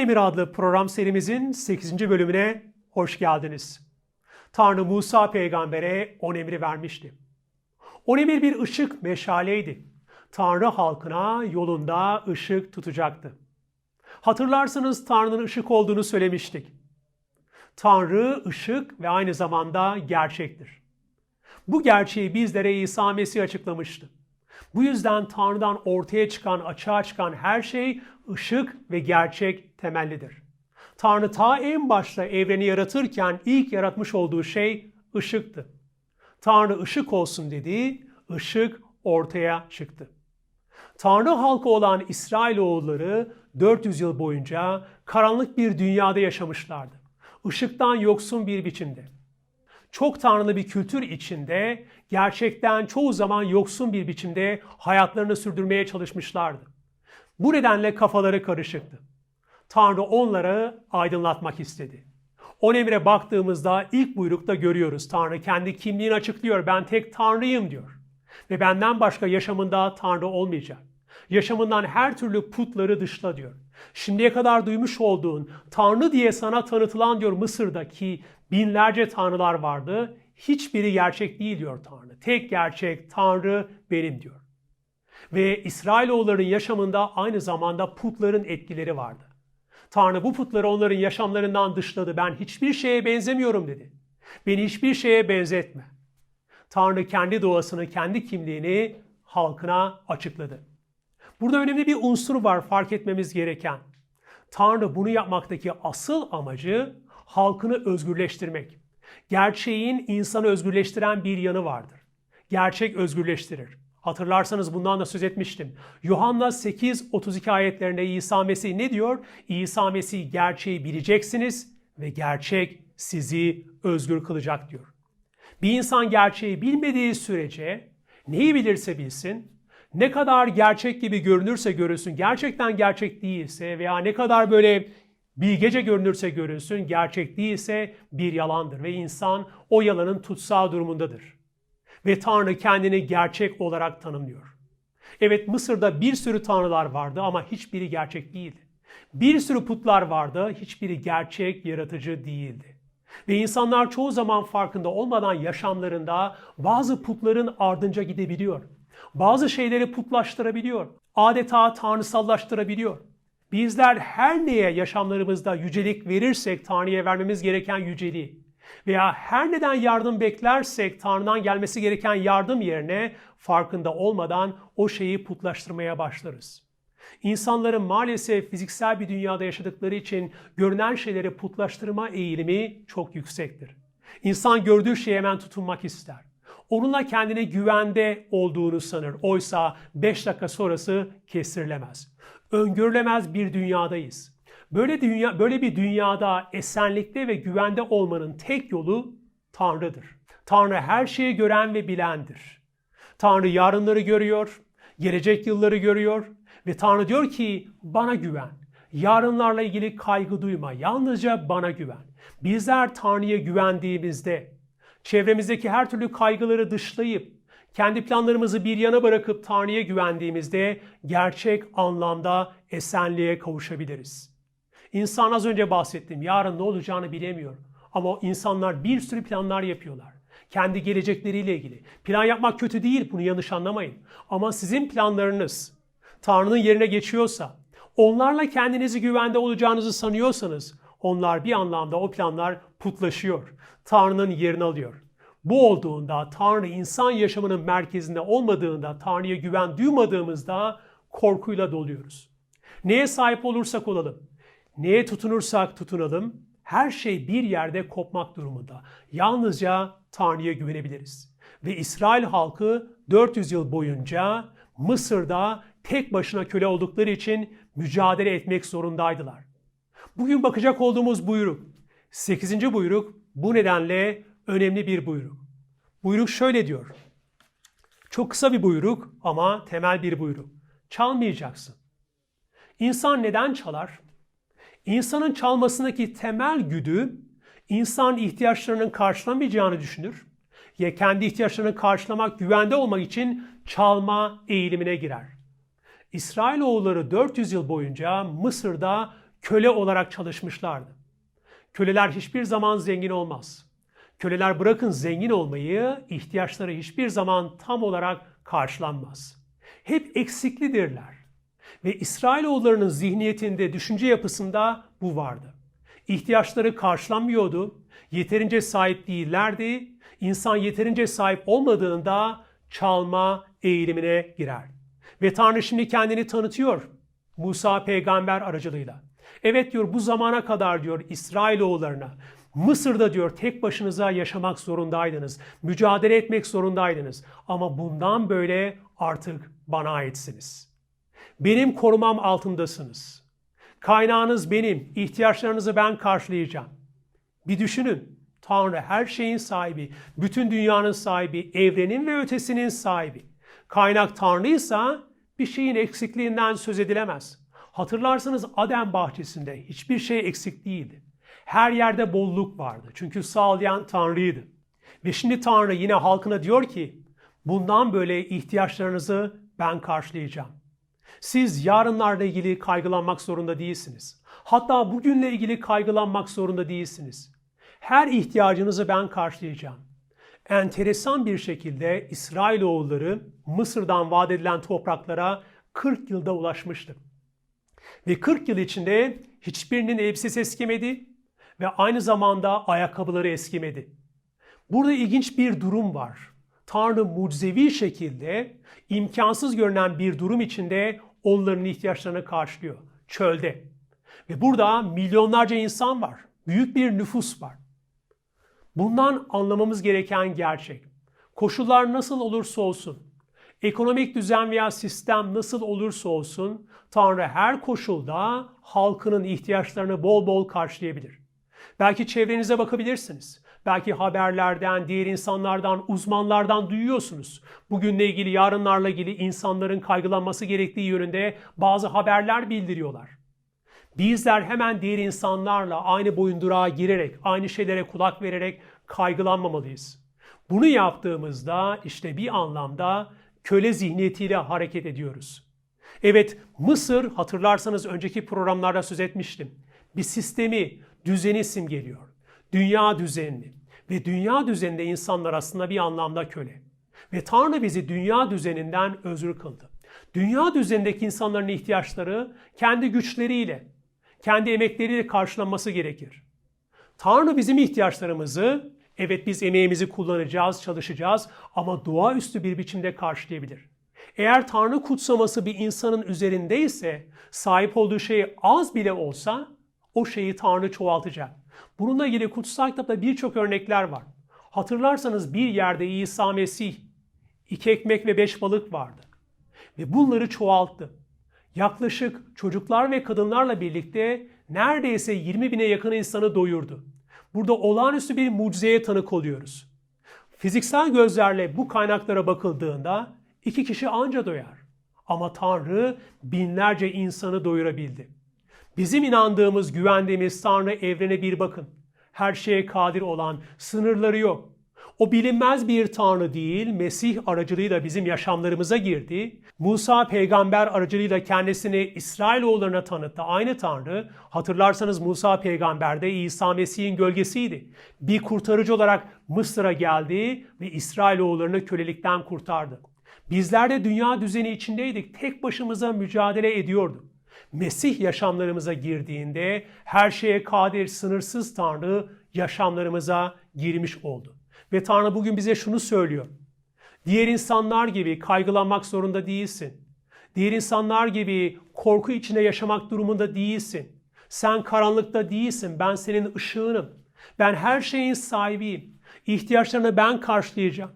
Emir adlı program serimizin 8. bölümüne hoş geldiniz. Tanrı Musa peygambere on emri vermişti. On emir bir ışık meşaleydi. Tanrı halkına yolunda ışık tutacaktı. Hatırlarsanız Tanrı'nın ışık olduğunu söylemiştik. Tanrı ışık ve aynı zamanda gerçektir. Bu gerçeği bizlere İsa Mesih açıklamıştı. Bu yüzden Tanrı'dan ortaya çıkan, açığa çıkan her şey ışık ve gerçek temellidir. Tanrı ta en başta evreni yaratırken ilk yaratmış olduğu şey ışıktı. Tanrı ışık olsun dedi, ışık ortaya çıktı. Tanrı halkı olan İsrailoğulları 400 yıl boyunca karanlık bir dünyada yaşamışlardı. Işıktan yoksun bir biçimde. Çok tanrılı bir kültür içinde gerçekten çoğu zaman yoksun bir biçimde hayatlarını sürdürmeye çalışmışlardı. Bu nedenle kafaları karışıktı. Tanrı onları aydınlatmak istedi. On emre baktığımızda ilk buyrukta görüyoruz. Tanrı kendi kimliğini açıklıyor. Ben tek Tanrıyım diyor. Ve benden başka yaşamında Tanrı olmayacak. Yaşamından her türlü putları dışla diyor. Şimdiye kadar duymuş olduğun Tanrı diye sana tanıtılan diyor Mısır'daki binlerce tanrılar vardı. Hiçbiri gerçek değil diyor Tanrı. Tek gerçek Tanrı benim diyor. Ve İsrailoğulların yaşamında aynı zamanda putların etkileri vardı. Tanrı bu putları onların yaşamlarından dışladı. Ben hiçbir şeye benzemiyorum dedi. Beni hiçbir şeye benzetme. Tanrı kendi doğasını, kendi kimliğini halkına açıkladı. Burada önemli bir unsur var fark etmemiz gereken. Tanrı bunu yapmaktaki asıl amacı halkını özgürleştirmek. Gerçeğin insanı özgürleştiren bir yanı vardır. Gerçek özgürleştirir. Hatırlarsanız bundan da söz etmiştim. Yuhanna 8-32 ayetlerinde İsa Mesih ne diyor? İsa Mesih gerçeği bileceksiniz ve gerçek sizi özgür kılacak diyor. Bir insan gerçeği bilmediği sürece neyi bilirse bilsin, ne kadar gerçek gibi görünürse görünsün, gerçekten gerçek değilse veya ne kadar böyle bilgece görünürse görünsün, gerçek değilse bir yalandır ve insan o yalanın tutsağı durumundadır. Ve Tanrı kendini gerçek olarak tanımlıyor. Evet Mısır'da bir sürü tanrılar vardı ama hiçbiri gerçek değildi. Bir sürü putlar vardı, hiçbiri gerçek, yaratıcı değildi. Ve insanlar çoğu zaman farkında olmadan yaşamlarında bazı putların ardınca gidebiliyor. Bazı şeyleri putlaştırabiliyor. Adeta tanrısallaştırabiliyor. Bizler her neye yaşamlarımızda yücelik verirsek Tanrı'ya vermemiz gereken yüceliği veya her neden yardım beklersek Tanrı'dan gelmesi gereken yardım yerine farkında olmadan o şeyi putlaştırmaya başlarız. İnsanların maalesef fiziksel bir dünyada yaşadıkları için görünen şeyleri putlaştırma eğilimi çok yüksektir. İnsan gördüğü şeye hemen tutunmak ister. Onunla kendine güvende olduğunu sanır. Oysa 5 dakika sonrası kestirilemez. Öngörülemez bir dünyadayız. Böyle dünya böyle bir dünyada esenlikte ve güvende olmanın tek yolu Tanrı'dır. Tanrı her şeyi gören ve bilendir. Tanrı yarınları görüyor, gelecek yılları görüyor ve Tanrı diyor ki bana güven. Yarınlarla ilgili kaygı duyma. Yalnızca bana güven. Bizler Tanrı'ya güvendiğimizde çevremizdeki her türlü kaygıları dışlayıp kendi planlarımızı bir yana bırakıp Tanrı'ya güvendiğimizde gerçek anlamda esenliğe kavuşabiliriz. İnsan az önce bahsettim. Yarın ne olacağını bilemiyor. Ama insanlar bir sürü planlar yapıyorlar. Kendi gelecekleriyle ilgili. Plan yapmak kötü değil. Bunu yanlış anlamayın. Ama sizin planlarınız Tanrı'nın yerine geçiyorsa, onlarla kendinizi güvende olacağınızı sanıyorsanız, onlar bir anlamda o planlar putlaşıyor. Tanrı'nın yerini alıyor. Bu olduğunda Tanrı insan yaşamının merkezinde olmadığında, Tanrı'ya güven duymadığımızda korkuyla doluyoruz. Neye sahip olursak olalım, neye tutunursak tutunalım, her şey bir yerde kopmak durumunda. Yalnızca Tanrı'ya güvenebiliriz. Ve İsrail halkı 400 yıl boyunca Mısır'da tek başına köle oldukları için mücadele etmek zorundaydılar. Bugün bakacak olduğumuz buyruk, 8. buyruk bu nedenle önemli bir buyruk. Buyruk şöyle diyor. Çok kısa bir buyruk ama temel bir buyruk. Çalmayacaksın. İnsan neden çalar? İnsanın çalmasındaki temel güdü insan ihtiyaçlarının karşılamayacağını düşünür. Ya kendi ihtiyaçlarını karşılamak, güvende olmak için çalma eğilimine girer. İsrailoğulları 400 yıl boyunca Mısır'da köle olarak çalışmışlardı. Köleler hiçbir zaman zengin olmaz. Köleler bırakın zengin olmayı, ihtiyaçları hiçbir zaman tam olarak karşılanmaz. Hep eksiklidirler. Ve İsrailoğullarının zihniyetinde, düşünce yapısında bu vardı. İhtiyaçları karşılanmıyordu, yeterince sahip değillerdi. İnsan yeterince sahip olmadığında çalma eğilimine girer. Ve Tanrı şimdi kendini tanıtıyor Musa peygamber aracılığıyla. Evet diyor bu zamana kadar diyor İsrailoğullarına Mısır'da diyor tek başınıza yaşamak zorundaydınız. Mücadele etmek zorundaydınız. Ama bundan böyle artık bana aitsiniz. Benim korumam altındasınız. Kaynağınız benim, ihtiyaçlarınızı ben karşılayacağım. Bir düşünün. Tanrı her şeyin sahibi, bütün dünyanın sahibi, evrenin ve ötesinin sahibi. Kaynak Tanrıysa bir şeyin eksikliğinden söz edilemez. Hatırlarsanız Adem bahçesinde hiçbir şey eksik değildi. Her yerde bolluk vardı. Çünkü sağlayan Tanrı'ydı. Ve şimdi Tanrı yine halkına diyor ki bundan böyle ihtiyaçlarınızı ben karşılayacağım. Siz yarınlarla ilgili kaygılanmak zorunda değilsiniz. Hatta bugünle ilgili kaygılanmak zorunda değilsiniz. Her ihtiyacınızı ben karşılayacağım. Enteresan bir şekilde İsrailoğulları Mısır'dan vaat edilen topraklara 40 yılda ulaşmıştı. Ve 40 yıl içinde hiçbirinin elbisesi eskimedi ve aynı zamanda ayakkabıları eskimedi. Burada ilginç bir durum var. Tanrı mucizevi şekilde imkansız görünen bir durum içinde onların ihtiyaçlarını karşılıyor. Çölde. Ve burada milyonlarca insan var. Büyük bir nüfus var. Bundan anlamamız gereken gerçek. Koşullar nasıl olursa olsun, ekonomik düzen veya sistem nasıl olursa olsun, Tanrı her koşulda halkının ihtiyaçlarını bol bol karşılayabilir. Belki çevrenize bakabilirsiniz. Belki haberlerden, diğer insanlardan, uzmanlardan duyuyorsunuz. Bugünle ilgili, yarınlarla ilgili insanların kaygılanması gerektiği yönünde bazı haberler bildiriyorlar. Bizler hemen diğer insanlarla aynı boyundurağa girerek, aynı şeylere kulak vererek kaygılanmamalıyız. Bunu yaptığımızda işte bir anlamda köle zihniyetiyle hareket ediyoruz. Evet Mısır hatırlarsanız önceki programlarda söz etmiştim. Bir sistemi, düzeni simgeliyor. Dünya düzenini. Ve dünya düzeninde insanlar aslında bir anlamda köle. Ve Tanrı bizi dünya düzeninden özür kıldı. Dünya düzenindeki insanların ihtiyaçları kendi güçleriyle, kendi emekleriyle karşılanması gerekir. Tanrı bizim ihtiyaçlarımızı, evet biz emeğimizi kullanacağız, çalışacağız ama doğaüstü bir biçimde karşılayabilir. Eğer Tanrı kutsaması bir insanın üzerindeyse, sahip olduğu şey az bile olsa o şeyi Tanrı çoğaltacak. Bununla ilgili kutsal kitapta birçok örnekler var. Hatırlarsanız bir yerde İsa Mesih iki ekmek ve beş balık vardı. Ve bunları çoğalttı. Yaklaşık çocuklar ve kadınlarla birlikte neredeyse 20 bine yakın insanı doyurdu. Burada olağanüstü bir mucizeye tanık oluyoruz. Fiziksel gözlerle bu kaynaklara bakıldığında iki kişi anca doyar. Ama Tanrı binlerce insanı doyurabildi. Bizim inandığımız, güvendiğimiz Tanrı evrene bir bakın. Her şeye kadir olan, sınırları yok. O bilinmez bir Tanrı değil, Mesih aracılığıyla bizim yaşamlarımıza girdi. Musa peygamber aracılığıyla kendisini İsrailoğullarına tanıttı. Aynı Tanrı, hatırlarsanız Musa peygamber de İsa Mesih'in gölgesiydi. Bir kurtarıcı olarak Mısır'a geldi ve İsrailoğullarını kölelikten kurtardı. Bizler de dünya düzeni içindeydik. Tek başımıza mücadele ediyorduk. Mesih yaşamlarımıza girdiğinde her şeye kadir, sınırsız Tanrı yaşamlarımıza girmiş oldu. Ve Tanrı bugün bize şunu söylüyor. Diğer insanlar gibi kaygılanmak zorunda değilsin. Diğer insanlar gibi korku içinde yaşamak durumunda değilsin. Sen karanlıkta değilsin. Ben senin ışığınım. Ben her şeyin sahibiyim. İhtiyaçlarını ben karşılayacağım.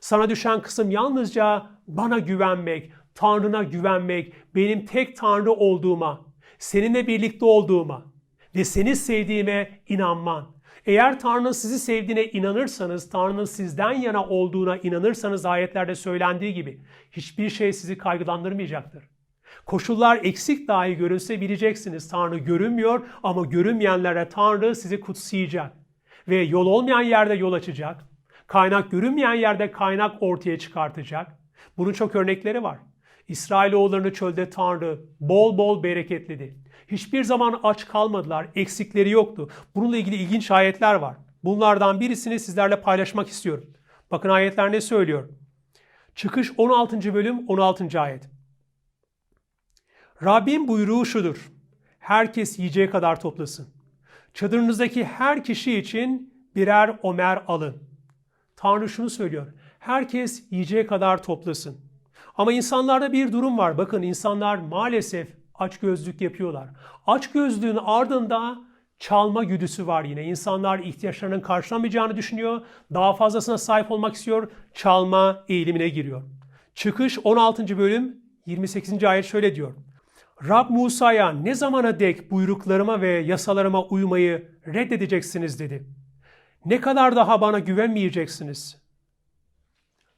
Sana düşen kısım yalnızca bana güvenmek, Tanrına güvenmek, benim tek Tanrı olduğuma, seninle birlikte olduğuma ve seni sevdiğime inanman. Eğer Tanrı'nın sizi sevdiğine inanırsanız, Tanrı'nın sizden yana olduğuna inanırsanız ayetlerde söylendiği gibi hiçbir şey sizi kaygılandırmayacaktır. Koşullar eksik dahi görünse bileceksiniz Tanrı görünmüyor ama görünmeyenlere Tanrı sizi kutsayacak. Ve yol olmayan yerde yol açacak. Kaynak görünmeyen yerde kaynak ortaya çıkartacak. Bunun çok örnekleri var. İsrailoğullarını çölde Tanrı bol bol bereketledi. Hiçbir zaman aç kalmadılar, eksikleri yoktu. Bununla ilgili ilginç ayetler var. Bunlardan birisini sizlerle paylaşmak istiyorum. Bakın ayetler ne söylüyor? Çıkış 16. bölüm 16. ayet. Rabbim buyruğu şudur. Herkes yiyeceği kadar toplasın. Çadırınızdaki her kişi için birer omer alın. Tanrı şunu söylüyor. Herkes yiyeceği kadar toplasın. Ama insanlarda bir durum var. Bakın insanlar maalesef açgözlük yapıyorlar. Açgözlüğün ardında çalma güdüsü var yine. İnsanlar ihtiyaçlarının karşılamayacağını düşünüyor. Daha fazlasına sahip olmak istiyor. Çalma eğilimine giriyor. Çıkış 16. bölüm 28. ayet şöyle diyor. Rab Musa'ya ne zamana dek buyruklarıma ve yasalarıma uymayı reddedeceksiniz dedi. Ne kadar daha bana güvenmeyeceksiniz?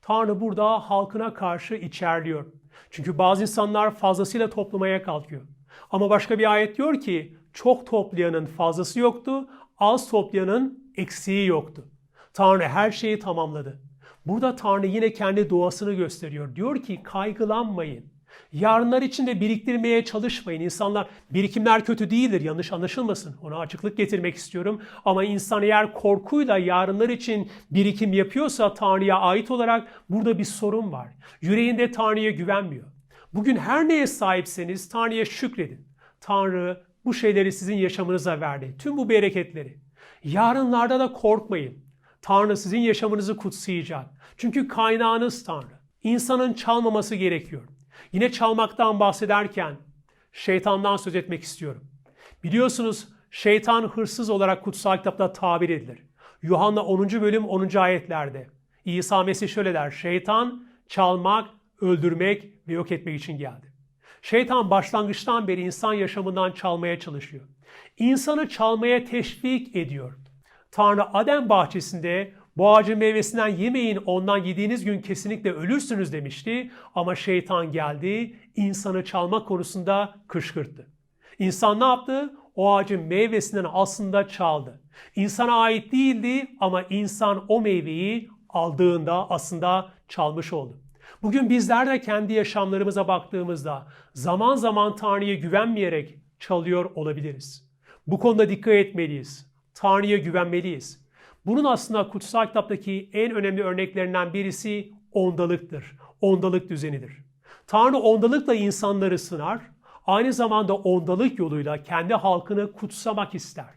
Tanrı burada halkına karşı içerliyor. Çünkü bazı insanlar fazlasıyla toplamaya kalkıyor. Ama başka bir ayet diyor ki çok toplayanın fazlası yoktu, az toplayanın eksiği yoktu. Tanrı her şeyi tamamladı. Burada Tanrı yine kendi doğasını gösteriyor. Diyor ki kaygılanmayın. Yarınlar için de biriktirmeye çalışmayın. İnsanlar birikimler kötü değildir. Yanlış anlaşılmasın. Ona açıklık getirmek istiyorum. Ama insan eğer korkuyla yarınlar için birikim yapıyorsa Tanrı'ya ait olarak burada bir sorun var. Yüreğinde Tanrı'ya güvenmiyor. Bugün her neye sahipseniz Tanrı'ya şükredin. Tanrı bu şeyleri sizin yaşamınıza verdi. Tüm bu bereketleri. Yarınlarda da korkmayın. Tanrı sizin yaşamınızı kutsayacak. Çünkü kaynağınız Tanrı. İnsanın çalmaması gerekiyor. Yine çalmaktan bahsederken şeytandan söz etmek istiyorum. Biliyorsunuz şeytan hırsız olarak kutsal kitapta tabir edilir. Yuhanna 10. bölüm 10. ayetlerde İsa Mesih şöyle der. Şeytan çalmak, öldürmek ve yok etmek için geldi. Şeytan başlangıçtan beri insan yaşamından çalmaya çalışıyor. İnsanı çalmaya teşvik ediyor. Tanrı Adem bahçesinde bu ağacın meyvesinden yemeyin ondan yediğiniz gün kesinlikle ölürsünüz demişti. Ama şeytan geldi insanı çalmak konusunda kışkırttı. İnsan ne yaptı? O ağacın meyvesinden aslında çaldı. İnsana ait değildi ama insan o meyveyi aldığında aslında çalmış oldu. Bugün bizler de kendi yaşamlarımıza baktığımızda zaman zaman Tanrı'ya güvenmeyerek çalıyor olabiliriz. Bu konuda dikkat etmeliyiz. Tanrı'ya güvenmeliyiz. Bunun aslında kutsal kitaptaki en önemli örneklerinden birisi ondalıktır. Ondalık düzenidir. Tanrı ondalıkla insanları sınar, aynı zamanda ondalık yoluyla kendi halkını kutsamak ister.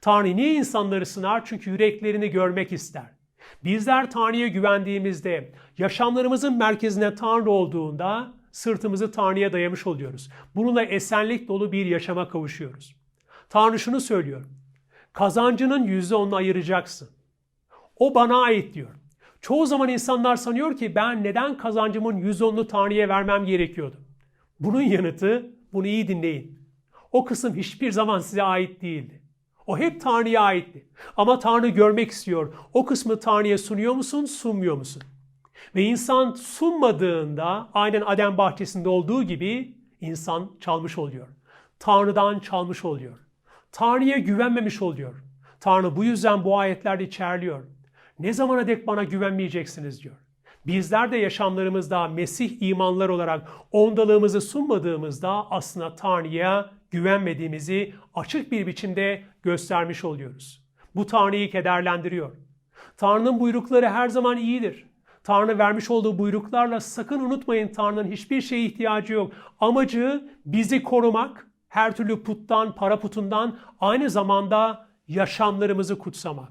Tanrı niye insanları sınar? Çünkü yüreklerini görmek ister. Bizler Tanrı'ya güvendiğimizde, yaşamlarımızın merkezine Tanrı olduğunda sırtımızı Tanrı'ya dayamış oluyoruz. Bununla esenlik dolu bir yaşama kavuşuyoruz. Tanrı şunu söylüyor. Kazancının yüzde onunu ayıracaksın. O bana ait diyor. Çoğu zaman insanlar sanıyor ki ben neden kazancımın yüzde onunu Tanrı'ya vermem gerekiyordu. Bunun yanıtı, bunu iyi dinleyin. O kısım hiçbir zaman size ait değildi. O hep Tanrı'ya aitti. Ama Tanrı görmek istiyor. O kısmı Tanrı'ya sunuyor musun, sunmuyor musun? Ve insan sunmadığında aynen Adem bahçesinde olduğu gibi insan çalmış oluyor. Tanrı'dan çalmış oluyor. Tanrı'ya güvenmemiş oluyor. Tanrı bu yüzden bu ayetlerde içerliyor. Ne zamana dek bana güvenmeyeceksiniz diyor. Bizler de yaşamlarımızda Mesih imanlar olarak ondalığımızı sunmadığımızda aslında Tanrı'ya güvenmediğimizi açık bir biçimde göstermiş oluyoruz. Bu Tanrı'yı kederlendiriyor. Tanrı'nın buyrukları her zaman iyidir. Tanrı vermiş olduğu buyruklarla sakın unutmayın Tanrı'nın hiçbir şeye ihtiyacı yok. Amacı bizi korumak, her türlü puttan, para putundan aynı zamanda yaşamlarımızı kutsamak.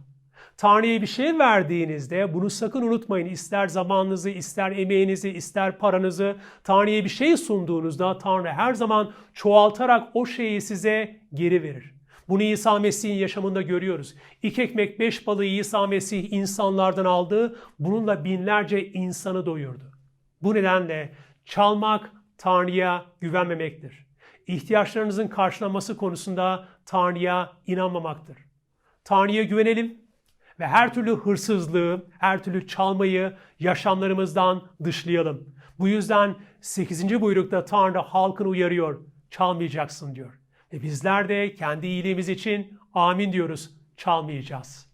Tanrı'ya bir şey verdiğinizde bunu sakın unutmayın. İster zamanınızı, ister emeğinizi, ister paranızı Tanrı'ya bir şey sunduğunuzda Tanrı her zaman çoğaltarak o şeyi size geri verir. Bunu İsa Mesih'in yaşamında görüyoruz. İki ekmek beş balığı İsa Mesih insanlardan aldı. Bununla binlerce insanı doyurdu. Bu nedenle çalmak Tanrı'ya güvenmemektir. İhtiyaçlarınızın karşılanması konusunda Tanrı'ya inanmamaktır. Tanrı'ya güvenelim ve her türlü hırsızlığı, her türlü çalmayı yaşamlarımızdan dışlayalım. Bu yüzden 8. buyrukta Tanrı halkını uyarıyor. Çalmayacaksın diyor. Ve bizler de kendi iyiliğimiz için amin diyoruz. Çalmayacağız.